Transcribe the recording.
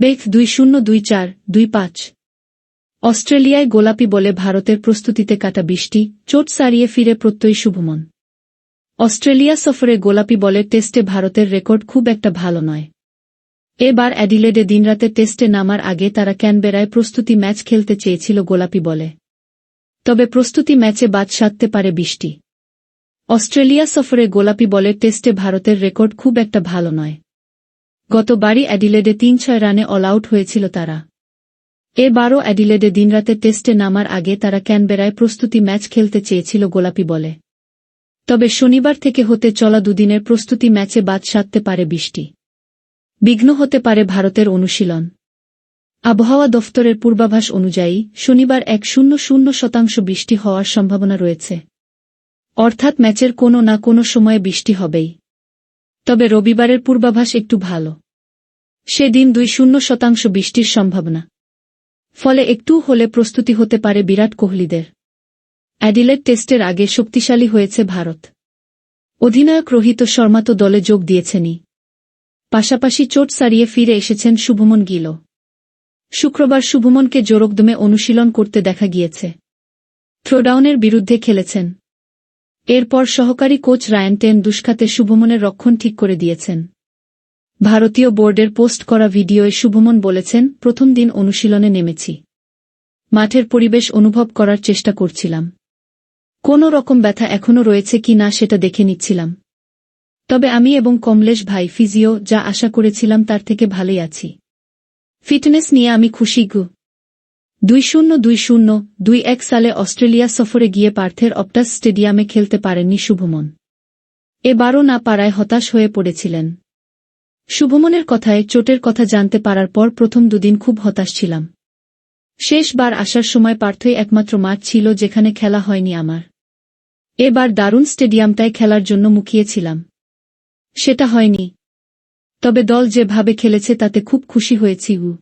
Bake দুই শূন্য দুই চার, দুই পাঁচ। অস্ট্রেলিয়ায় গোলাপি বলে ভারতের প্রস্তুতিতে কাটা বৃষ্টি, চোট সারিয়ে ফিরে প্রত্যয়ী শুভমন। অস্ট্রেলিয়া সফরে গোলাপি বলের টেস্টে ভারতের রেকর্ড খুব একটা ভালো নয়। এবার অ্যাডিলেডে দিনরাতে টেস্টে নামার আগে তারা ক্যানবেরায় প্রস্তুতি ম্যাচ খেলতে চেয়েছিল গোলাপি বলে। তবে প্রস্তুতি ম্যাচে বাদ সাধতে পারে বৃষ্টি। অস্ট্রেলিয়া সফরে গোলাপি বলের টেস্টে ভারতের রেকর্ড খুব একটা ভালো নয়। গতবারই অ্যাডিলেডে তিন ছয় রানে অল আউট হয়েছিল তারা। এবারও অ্যাডিলেডে দিনরাতে টেস্টে নামার আগে তারা ক্যানবেরায় প্রস্তুতি ম্যাচ খেলতে চেয়েছিল গোলাপি বলে। তবে শনিবার থেকে হতে চলা দুদিনের প্রস্তুতি ম্যাচে বাদ সাধতে পারে বৃষ্টি। বিঘ্ন হতে পারে ভারতের অনুশীলন। আবহাওয়া দফতরের পূর্বাভাস অনুযায়ী শনিবার এক শূন্য শূন্য শতাংশ বৃষ্টি হওয়ার সম্ভাবনা রয়েছে। অর্থাৎ ম্যাচের কোনো না কোনো সময়ে বৃষ্টি হবেই। তবে রবিবারের পূর্বাভাস একটু ভালো। সেদিন দুই শূন্য শতাংশ বৃষ্টির সম্ভাবনা। ফলে একটু হলে প্রস্তুতি হতে পারে বিরাট কোহলিদের। অ্যাডিলেড টেস্টের আগে শক্তিশালী হয়েছে ভারত। অধিনায়ক রোহিত শর্মা তো দলে যোগ দিয়েছেনই। পাশাপাশি চোট সারিয়ে ফিরে এসেছেন শুভমন গিল শুক্রবার শুভমনকে জোরকদমে অনুশীলন করতে দেখা গিয়েছে। থ্রোডাউনের বিরুদ্ধে খেলেছেন। এরপর সহকারী কোচ রায়ান টেন দুষ্কাতে শুভমনের রক্ষণ ঠিক করে দিয়েছেন। ভারতীয় বোর্ডের পোস্ট করা ভিডিওয়ে শুভমন বলেছেন, প্রথম দিন অনুশীলনে নেমেছি। মাঠের পরিবেশ অনুভব করার চেষ্টা করছিলাম। কোনো রকম ব্যথা এখনও রয়েছে কি না সেটা দেখে নিচ্ছিলাম। তবে আমি এবং কমলেশ ভাই ফিজিও যা আশা করেছিলাম তার থেকে ভালোই আছি। ফিটনেস নিয়ে আমি খুশি গু। দুই শূন্য দুই শূন্য দুই এক সালে অস্ট্রেলিয়া সফরে গিয়ে পার্থের অপটাস স্টেডিয়ামে খেলতে পারেননি শুভমন। এবারও না পারায় হতাশ হয়ে পড়েছিলেন। শুভমনের কথায় চোটের কথা জানতে পারার পর প্রথম দুদিন খুব হতাশ ছিলাম। শেষবার আসার সময় পার্থই একমাত্র মাঠ ছিল যেখানে খেলা হয়নি আমার। এবার দারুণ স্টেডিয়ামটায় খেলার জন্য মুখিয়েছিলাম। সেটা হয়নি। তবে দল যেভাবে খেলেছে তাতে খুব খুশি হয়েছি উ